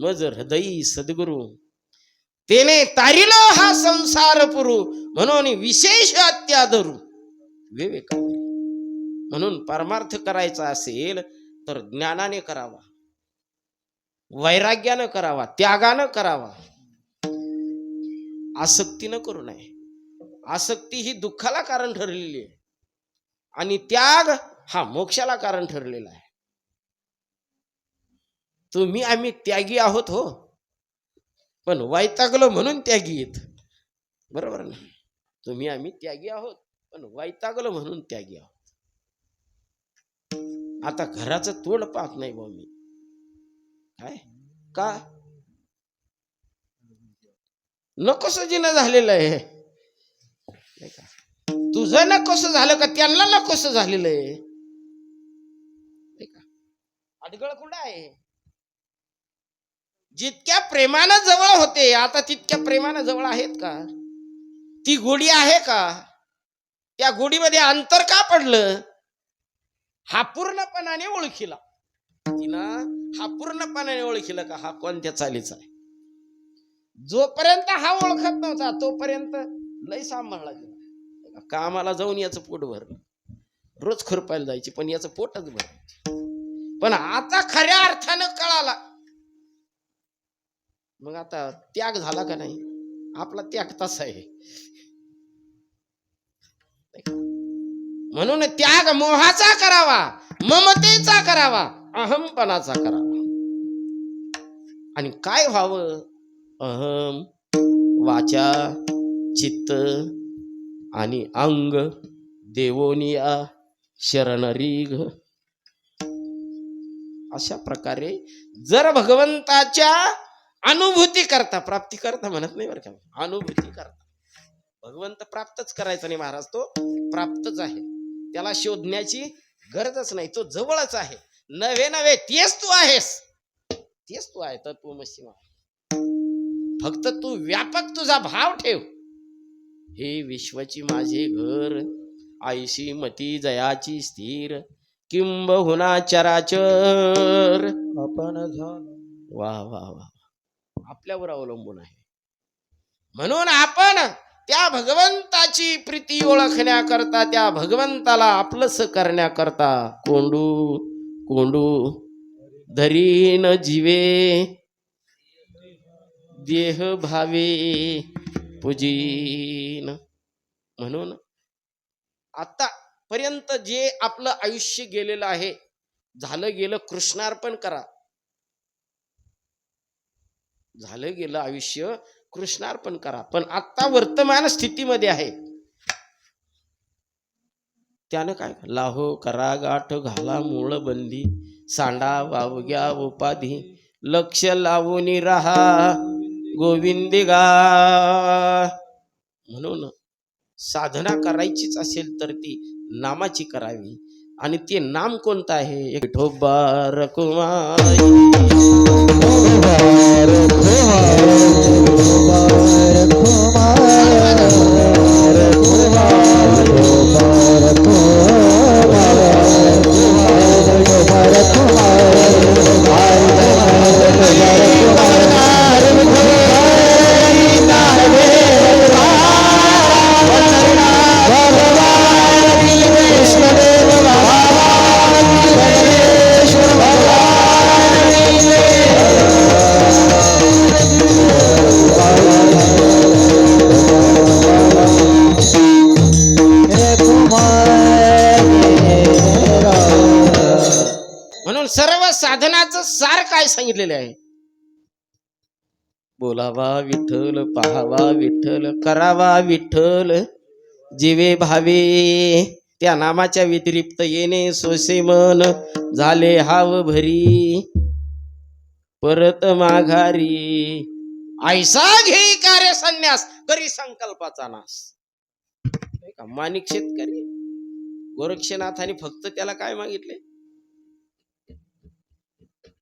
मज हृदयी सद्गुरु. तेने तारिलो हा संसार पुरू म्हणून विशेष अत्याधरू विवेकाने म्हणून परमार्थ करायचा असेल तर ज्ञानाने करावा. वैराग्यानं करावा त्यागानं करावा. आसक्तीनं करू नये. आसक्ती ही दुःखाला कारण ठरलेली आहे. आणि त्याग हा मोक्षाला कारण ठरलेला आहे. तुम्ही आम्ही त्यागी आहोत हो. पण वैतागलो म्हणून त्यागी येत. बरोबर ना? तुम्ही आम्ही त्यागी आहोत पण वैतागलो म्हणून त्यागी आहोत. आता घराचं तोड पाहत नाही बा मी. काय? का? नकोस जिनं झालेलं आहे. तुझं नकोस झालं का? त्यांना नकोस झालेलं आहे. का? अडगळ कुठं आहे? जितक्या प्रेमानं जवळ होते आता तितक्या प्रेमानं जवळ आहेत का? ती गोडी आहे का? त्या गोडीमध्ये अंतर का पडलं? हा पूर्णपणाने ओळखीला. तिनं हा पूर्णपणाने ओळखीला का? हा कोणत्या चालीचा आहे? जोपर्यंत हा ओळखत नव्हता तोपर्यंत लय सांभाळला गेला कामाला जाऊन याचं पोट भरलं. रोज खुरपायला जायची पण याचं पोटच भर पण आता खऱ्या अर्थानं कळाला मग आता त्याग झाला का नाही? आपला त्याग तसा आहे. म्हणून त्याग मोहाचा करावा ममतेचा करावा अहमपणाचा करावा. आणि काय व्हावं? अहम वाचा चित्त आणि अंग देवोनिया शरणरीघ. अशा प्रकारे जर भगवंताच्या अनुभूती करता प्राप्ती करता म्हणत नाही बरं का अनुभूती करता भगवंत प्राप्तच करायचा नाही महाराज तो प्राप्तच आहे. त्याला शोधण्याची गरजच नाही तो जवळच आहे. नवे नवे तेच तू आहेस. तेच तू आहे तत्वमसी फक्त तू व्यापक तुझा भाव ठेव. हे विश्वाची माझे घर आईशी मती जयाची स्थिर किंबहुना चराचर. आपण झालो. वा वा वा. आपल्यावर अवलंबून आहे. म्हणून आपण त्या भगवंताची प्रीती ओळखण्याकरता त्या भगवंताला आपलंस करण्याकरता कोंडू कोंडू धरीन जीवे देह भावे पुजीन. म्हणून आता पर्यंत जे आपलं आयुष्य गेलेलं आहे झालं गेलं कृष्णार्पण करा. झालं गेलं आयुष्य कृष्णार्पण करा. पण आता वर्तमान स्थितीमध्ये आहे. त्यानं काय लाहो करा गाठ घाला मूळ बंदी सांडा वावग्या उपाधी लक्ष लावून राहा गोविंदे गा. म्हणून साधना करायचीच असेल तर ती नामाची करावी. आणि ते नाम कोणतं आहे? एक विठोबा साधनाचं सार काय सांगितलेलं आहे? बोलावा विठ्ठल पाहावा विठ्ठल करावा विठ्ठल जीवे भावे त्या नामाच्या व्यतिरिक्त येणे सोसे मन झाले हाव भरी. परत माघारी. ऐसा घे कार्य संन्यास करी संकल्पाचा नाश माणिक शेतकरी. गोरक्षनाथाने फक्त त्याला काय मागितले?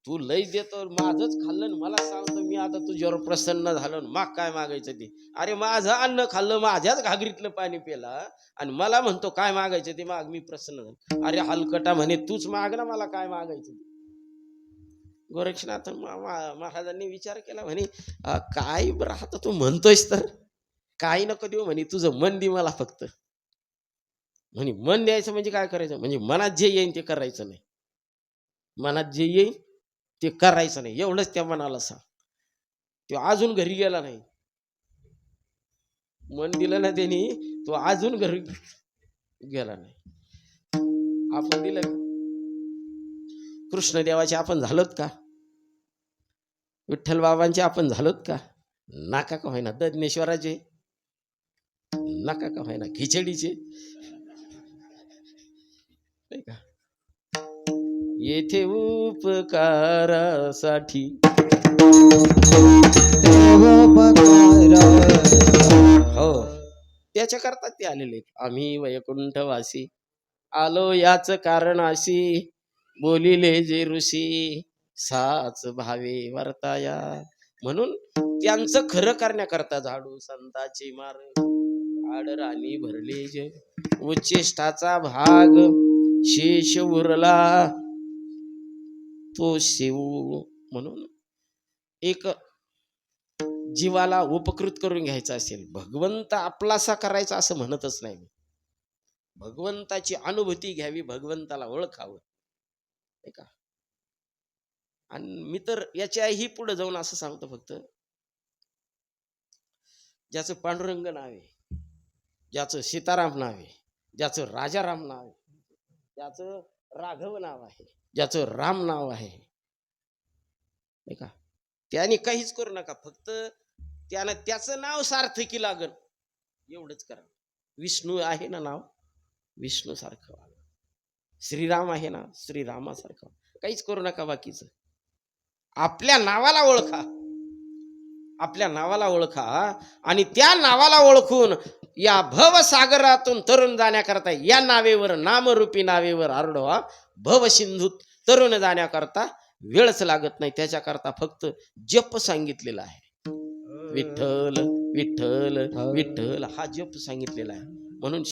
तू लय देतो माझंच खाल्लं मला सांगतो मी आता तुझ्यावर प्रसन्न झालो माग काय मागायचं ते? अरे माझं अन्न खाल्लं माझ्याच घागरीतलं पाणी पेला आणि मला म्हणतो काय मागायचं ते? माग मी प्रसन्न झालो. अरे हलकटा म्हणे तूच माग ना मला काय मागायचं ते? गोरक्षनाथ महाराजांनी विचार केला म्हणे काय बरं आता तू म्हणतोयस तर? काही नको देऊ म्हणे तुझं मन दे मला फक्त. म्हणे मन द्यायचं म्हणजे काय करायचं? म्हणजे मनात जे येईन ते करायचं नाही. मनात जे येईल ते करायचं नाही. एवढंच त्या मनाला सांग. तो अजून घरी गेला नाही. मन दिलं ना त्यांनी तो अजून घरी गेला नाही. आपण दिलं का? कृष्णदेवाचे आपण झालोत का? विठ्ठल बाबांचे आपण झालोत का? नाका का होईना. दज्ञेश्वराचे? नाका का होईना. खिचडीचे? नाही का? येथे उपकारासाठी. हो त्याच्या करता ते आलेले. आम्ही वैकुंठवासी. आलो याच कारण अशी बोलिले जे ऋषी साच भावे वर्ताया. म्हणून त्यांचं खरं करण्याकरता झाडू संताची मार. आडराणी भरले जे. उच्चेष्टाचा भाग शेष उरला. तो शिव म्हणून एक जीवाला उपकृत करून घ्यायचा असेल. भगवंत आपलासा करायचा असं म्हणतच नाही मी. भगवंताची अनुभूती घ्यावी भगवंताला ओळखावं. नाही का? आणि मी तर याच्याही पुढे जाऊन असं सांगतो फक्त. ज्याचं पांडुरंग नाव आहे ज्याचं सीताराम नाव आहे ज्याचं राजाराम नाव आहे ज्याचं राघव नाव आहे. ज्याचं राम नाव आहे. नाही का? त्याने काहीच करू नका. फक्त त्यानं त्याचं नाव सार्थकी लागल. एवढंच करा. विष्णू आहे ना नाव? विष्णू सारखं वागा. श्रीराम आहे ना? श्रीरामासारखं काहीच करू नका बाकीचं. आपल्या नावाला ओळखा. आपल्या नावाला ओळखा. आणि त्या नावाला ओळखून या भवसागरातून तरुण जाण्याकरता या नावेवर नामरूपी नावेवर आरडवा भवसिंधूत तरुण जाण्याकरता वेळच लागत नाही. त्याच्याकरता फक्त जप सांगितलेला आहे. विठ्ठल विठ्ठल विठ्ठल हा जप सांगितलेला आहे. म्हणून